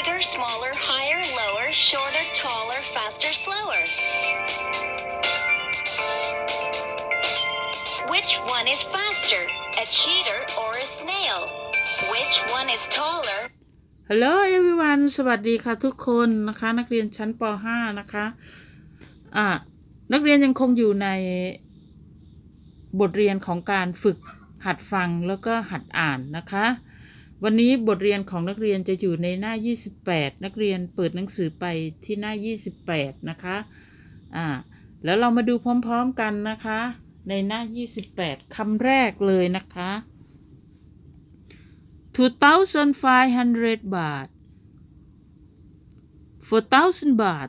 Bigger, smaller, higher, lower, shorter, taller, faster, slower. Which one is faster, a cheater or a snail? Which one is taller, Hello everyone สวัสดีค่ะทุกคนนะคะ นักเรียนชั้นป .5 นะคะอ่านักเรียนยังคงอยู่ในบทเรียนของการฝึกหัดฟังแล้วก็หัดอ่านนะคะ วันนี้บทเรียนของนักเรียนจะอยู่ในหน้า 28 นักเรียนเปิดหนังสือไปที่หน้า 28 นะคะอ่าแล้วเรามาดูพร้อมๆกันนะคะ ในหน้า 28 คำแรกเลยนะคะ 2,500 บาท 4,000 บาท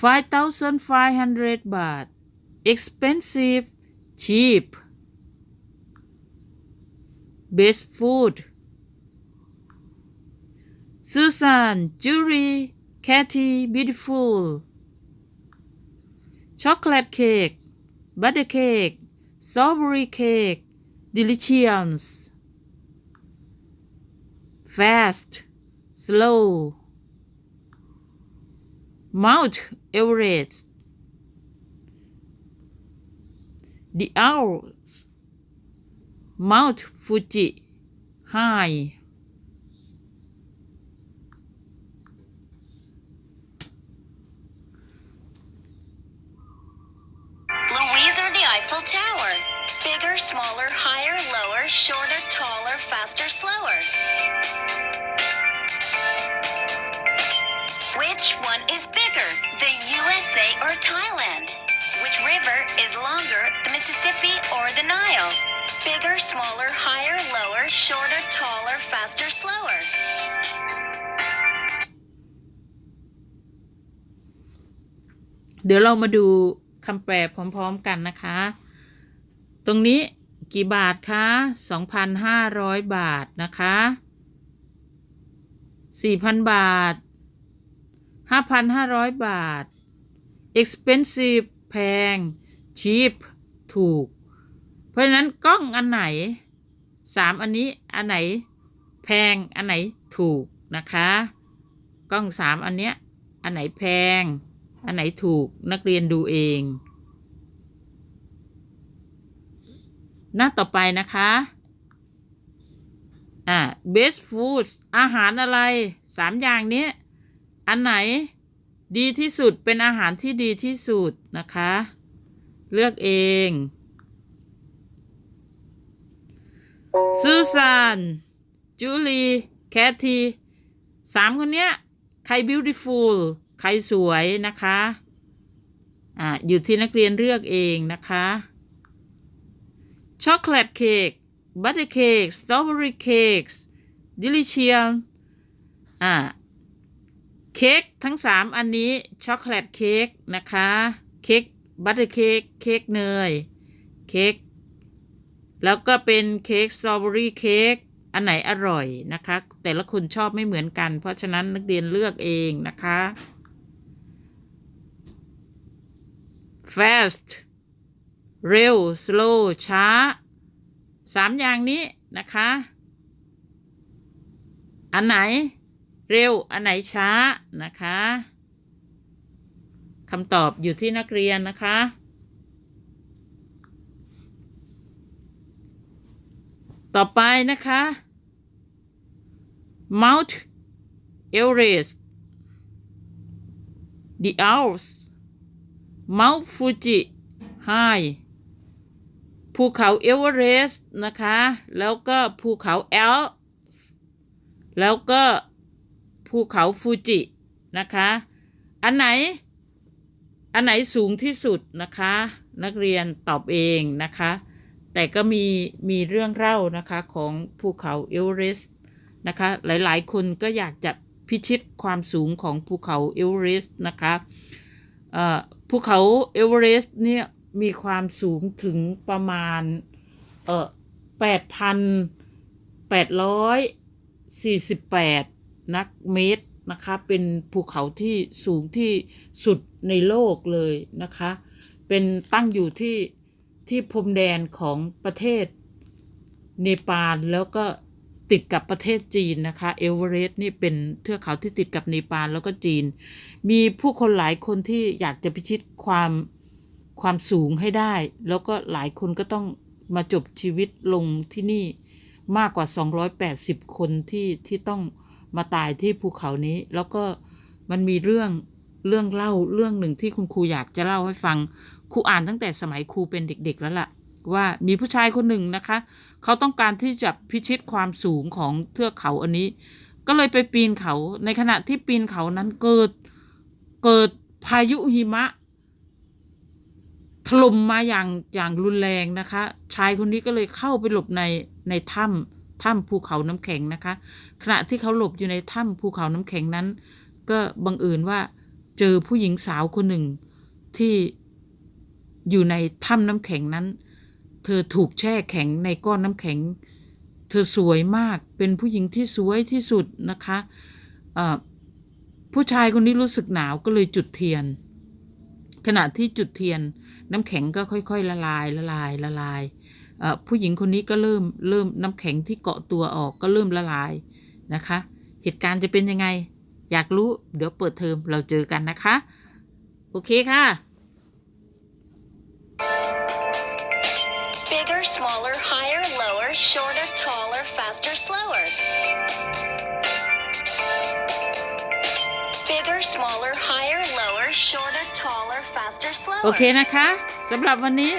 5,500 บาท expensive cheap best food. Susan Julie Katy beautiful. Chocolate cake butter cake strawberry cake delicious. Fast slow. Mount Everest. The Alps Mount Fuji high Louise or the Eiffel Tower? Bigger, smaller, higher, lower, shorter, taller, faster, slower. Which one is bigger, the USA or Thailand? Which river is longer, the Mississippi or the Nile? Bigger, smaller, higher, lower, shorter, taller, faster, slower. เดี๋ยวเรามาดูคำแปลพร้อมๆกันนะคะ ตรงนี้กี่บาทคะ 2,500 บาทนะคะ 4,000 บาท 5,500 บาท expensive แพง cheap ถูก ราะฉะนั้นกล้องอันไหน3อันนี้อันไหนแพงอันไหนถูกนะคะ กล้อง3อันเนี้ยอันไหนแพง อันไหนถูกนักเรียนดูเอง หน้าต่อไปนะคะอ่า best food อาหารอะไรสามอย่างนี้อันไหนดีที่สุดเป็นอาหารที่ดีที่สุดนะคะ เลือกเอง ซูซานจูลีแคททีสามคนเนี้ย ใคร beautiful ใครสวยนะคะ อ่า อยู่ที่นักเรียนเลือกเองนะคะ ช็อกโกแลตเค้ก บัตเตอร์เค้ก สตรอเบอรี่เค้กดิลิเชียนอ่า เค้กทั้งสามอันนี้ ช็อกโกแลตเค้กนะคะ เค้ก บัตเตอร์เค้ก เค้กเนย เค้ก แล้วก็เป็นเค้กสตรอเบอรี่เค้กอันไหนอร่อยนะคะ แต่ละคนชอบไม่เหมือนกัน เพราะฉะนั้นนักเรียนเลือกเองนะคะ fast เร็ว slow ช้าสามอย่างนี้นะคะ อันไหนเร็ว อันไหนช้านะคะคำตอบอยู่ที่นักเรียนนะคะ ต่อไปนะคะ Mount Everest the Alps Mount Fuji High ภูเขาเอเวอเรสต์นะคะ แล้วก็ภูเขาแอลป์แล้วก็ภูเขาฟูจินะคะ อันไหน อันไหนสูงที่สุดนะคะ นักเรียนตอบเองนะคะ แต่ก็มีมีเรื่องเล่านะคะของภูเขาเอเวอเรสต์นะคะหลายๆ คนก็อยากจะพิชิตความสูงของภูเขาเอเวอเรสต์นะคะภูเขาเอเวอเรสต์เนี่ยมีความสูงถึงประมาณเออแปดพันแปดร้อยสี่สิบแปดนักเมตรนะคะเป็นภูเขาที่สูงที่สุดในโลกเลยนะคะ เป็นตั้งอยู่ที่ ที่พรมแดนของประเทศเนปาลแล้วก็ติดกับประเทศจีนนะคะเอเวอเรสต์นี่เป็นเทือกเขาที่ติดกับเนปาลแล้วก็จีน มีผู้คนหลายคนที่อยากจะพิชิตความความสูงให้ได้ แล้วก็หลายคนก็ต้องมาจบชีวิตลงที่นี่มากกว่า 280 คนที่ที่ต้องมาตายที่ภูเขานี้ แล้วก็มันมีเรื่อง เรื่องเล่าเรื่องหนึ่งที่คุณครูอยากจะเล่าให้ฟัง ครูอ่านตั้งแต่สมัยครูเป็นเด็ก ๆ แล้วล่ะ ว่ามีผู้ชายคนหนึ่งนะคะ เขาต้องการที่จะพิชิตความสูงของเทือกเขาอันนี้ ก็เลยไปปีนเขาในขณะที่ปีนเขานั้นเกิดเกิดพายุหิมะถล่มมาอย่างอย่างรุนแรงนะคะ ชายคนนี้ก็เลยเข้าไปหลบในในถ้ำถ้ำภูเขาน้ำแข็งนะคะ ขณะที่เขาหลบอยู่ในถ้ำภูเขาน้ำแข็งนั้น ก็บังเอิญว่า เจอผู้หญิงสาวคนหนึ่งที่อยู่ในถ้ำน้ำแข็งนั้น เธอถูกแช่แข็งในก้อนน้ำแข็ง เธอสวยมาก เป็นผู้หญิงที่สวยที่สุดนะคะเอ่อผู้ชายคนนี้รู้สึกหนาวก็เลยจุดเทียน ขณะที่จุดเทียน น้ำแข็งก็ค่อย ๆ ละลายละลายละลายผู้หญิงคนนี้ก็เริ่มเริ่มน้ำแข็งที่เกาะตัวออกก็เริ่มละลายนะคะ เหตุการณ์จะเป็นยังไง อยากรู้เดี๋ยวเปิดเทอมเราเจอกันนะคะ โอเคค่ะ Bigger, smaller, higher, lower, shorter, taller, faster, slower. Bigger, smaller, higher, lower, shorter, taller, faster, โอ slower. เคนะคะสำหรับวันนี้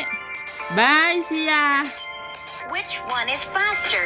บายสิยา Which one is faster?